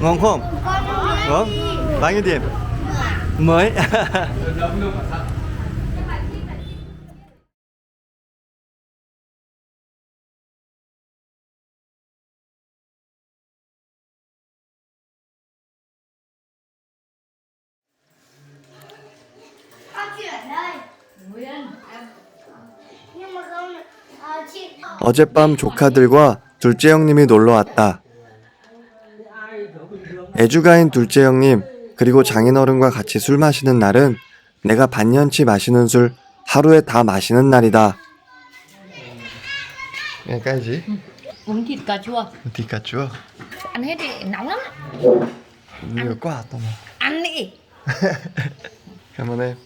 Ngon không? Ngon. Bao nhiêu tiền? Mới. 어젯밤 조카들과 둘째 형님이 놀러 왔다. 애주가인 둘째 형님 그리고 장인어른과 같이 술 마시는 날은 내가 반년치 마시는 술 하루에 다 마시는 날이다. 여기까지 Uống thịt cà chua 어디 갔죠? Ăn hết đi, nóng lắm 이거 꽉 또. Ăn đi 그러면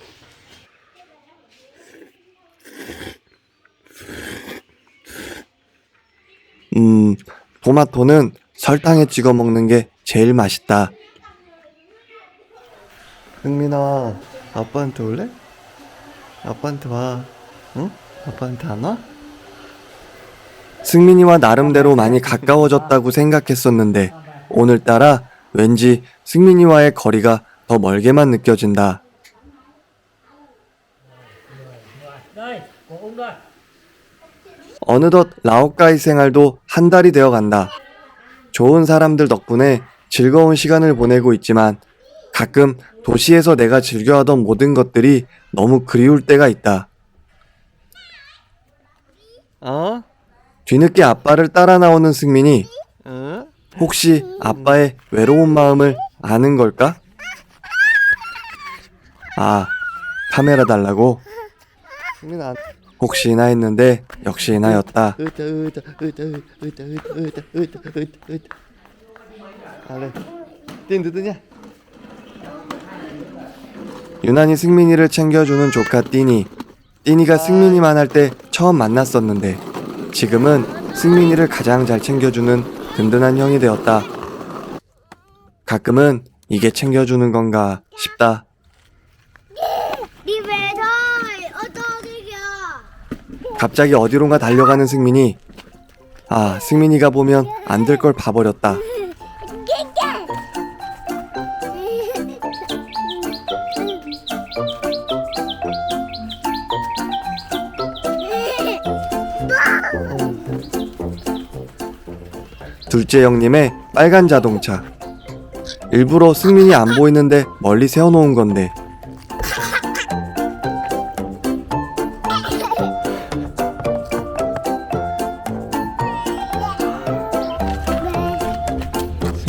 음, 토마토는 설탕에 찍어 먹는 게 제일 맛있다. 흥민아, 아빠한테 올래? 아빠한테 와. 응? 아빠한테 안 와? 승민이와 나름대로 많이 가까워졌다고 생각했었는데 오늘따라 왠지 승민이와의 거리가 더 멀게만 느껴진다. 어느덧 라오카이 생활도 한 달이 되어 간다. 좋은 사람들 덕분에 즐거운 시간을 보내고 있지만 가끔 도시에서 내가 즐겨하던 모든 것들이 너무 그리울 때가 있다. 어? 뒤늦게 아빠를 따라 나오는 승민이 혹시 아빠의 외로운 마음을 아는 걸까? 아, 카메라 달라고? 승민아, 혹시나 했는데 역시나였다. 유난히 승민이를 챙겨주는 조카 띠니. 띠니가 승민이만 할 때 처음 만났었는데 지금은 승민이를 가장 잘 챙겨주는 든든한 형이 되었다. 가끔은 이게 챙겨주는 건가 싶다. 갑자기 어디론가 달려가는 승민이. 아, 승민이가 보면 안 될 걸 봐버렸다. 둘째 형님의 빨간 자동차. 일부러 승민이 안 보이는데 멀리 세워놓은 건데.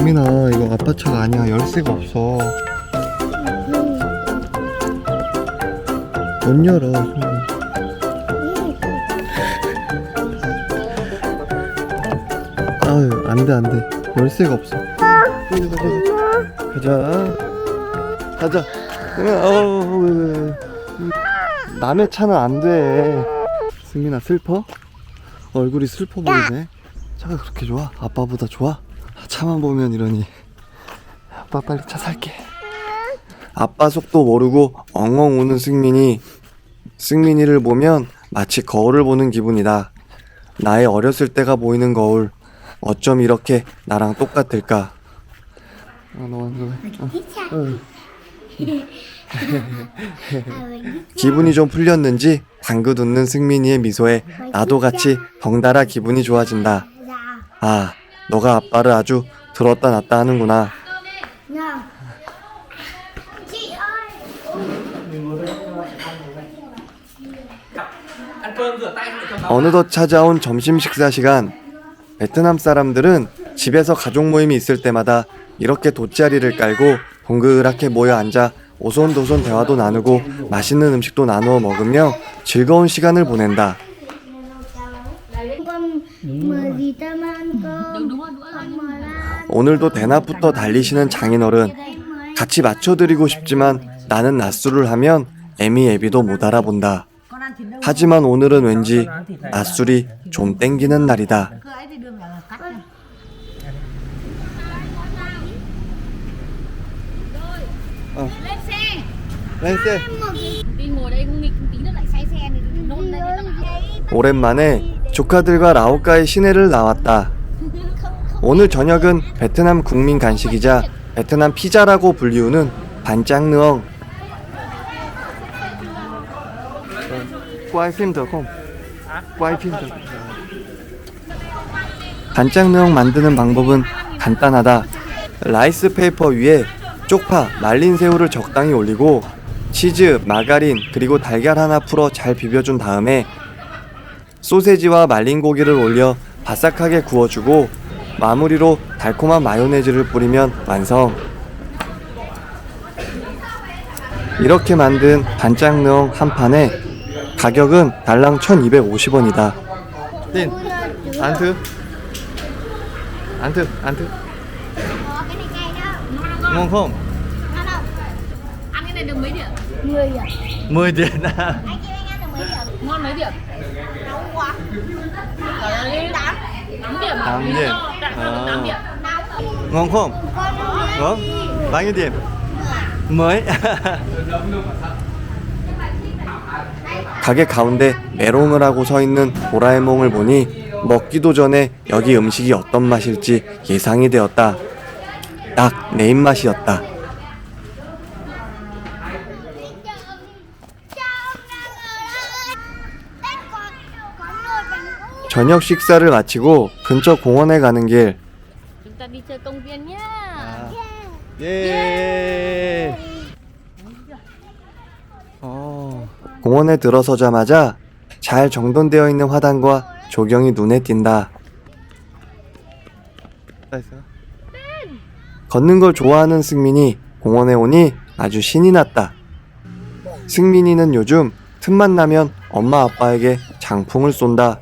승민아, 이거 아빠 차가 아니야. 열쇠가 없어. 못 열어. 아유, 안 돼, 안 돼. 열쇠가 없어. 가자, 가자. 가자. 가자. 왜. 남의 차는 안 돼. 승민아, 슬퍼? 얼굴이 슬퍼 보이네. 차가 그렇게 좋아? 아빠보다 좋아? 차만 보면 이러니. 아빠 빨리 차 살게. 아빠 속도 모르고 엉엉 우는 승민이 승민이를 보면 마치 거울을 보는 기분이다. 나의 어렸을 때가 보이는 거울. 어쩜 이렇게 나랑 똑같을까? 아, 너 완전. 어. 기분이 좀 풀렸는지 방긋 웃는 승민이의 미소에 나도 같이 덩달아 기분이 좋아진다. 아, 너가 아빠를 아주 들었다 놨다 하는구나. 어느덧 찾아온 점심 식사 시간. 베트남 사람들은 집에서 가족 모임이 있을 때마다 이렇게 돗자리를 깔고 동그랗게 모여 앉아 오손도손 대화도 나누고 맛있는 음식도 나누어 먹으며 즐거운 시간을 보낸다. 오늘도 대낮부터 달리시는 장인어른. 같이 맞춰드리고 싶지만 나는 낮술을 하면 애미 애비도 못 알아본다. 하지만 오늘은 왠지 낮술이 좀 땡기는 날이다. Nó 오랜만에 조카들과 라오카이 시내를 나왔다. 오늘 저녁은 베트남 국민 간식이자 베트남 피자라고 불리우는 được. 반짱느엉 만드는 방법은 간단하다. 라이스 페이퍼 위에 쪽파, 말린 새우를 적당히 올리고 치즈, 마가린, 그리고 달걀 하나 풀어 잘 비벼준 다음에 소세지와 말린 고기를 올려 바삭하게 구워주고 마무리로 달콤한 마요네즈를 뿌리면 완성. 이렇게 만든 반짱느엉 한 판에 가격은 달랑 1250원이다. 린, 안트? 안트, 안트? Có cái này cay đó. ngon không? Ngon không? Ăn cái này được mấy điểm? 10 à? 10 tiền à? Anh kêu anh ăn được mấy điểm? Ngon mấy điểm? Nóng quá. Ở đây 8 8 điểm. Tám điểm. Tại sao được À. 8 điểm? Nóng. ngon không? Bao nhiêu điểm? mới. 가게 가운데 메롱을 하고 서 있는 도라에몽을 보니 먹기도 전에 여기 음식이 어떤 맛일지 예상이 되었다. 딱 내 입맛이었다. 저녁 식사를 마치고 근처 공원에 가는 길. Chúng ta đi chơi công viên nhá. 예. 어, 공원에 들어서자마자 잘 정돈되어 있는 화단과 조경이 눈에 띈다. 걷는 걸 좋아하는 승민이 공원에 오니 아주 신이 났다. 승민이는 요즘 틈만 나면 엄마 아빠에게 장풍을 쏜다.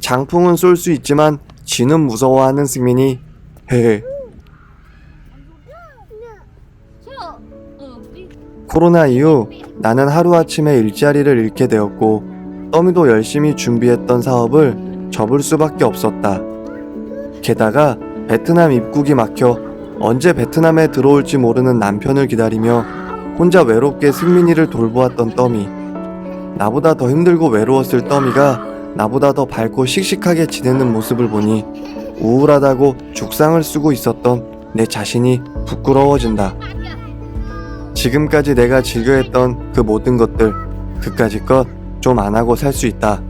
장풍은 쏠 수 있지만 지는 무서워하는 승민이 헤헤. 코로나 이후 나는 하루아침에 일자리를 잃게 되었고 떠미도 열심히 준비했던 사업을 접을 수밖에 없었다. 게다가 베트남 입국이 막혀 언제 베트남에 들어올지 모르는 남편을 기다리며 혼자 외롭게 승민이를 돌보았던 떠미. 나보다 더 힘들고 외로웠을 떠미가 나보다 더 밝고 씩씩하게 지내는 모습을 보니 우울하다고 죽상을 쓰고 있었던 내 자신이 부끄러워진다. 지금까지 내가 즐겨했던 그 모든 것들 그까짓 것 좀 안 하고 살 수 있다.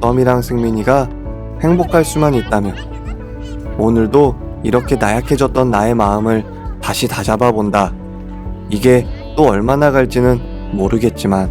떠미랑 승민이가 행복할 수만 있다면 오늘도 이렇게 나약해졌던 나의 마음을 다시 다잡아 본다. 이게 또 얼마나 갈지는 모르겠지만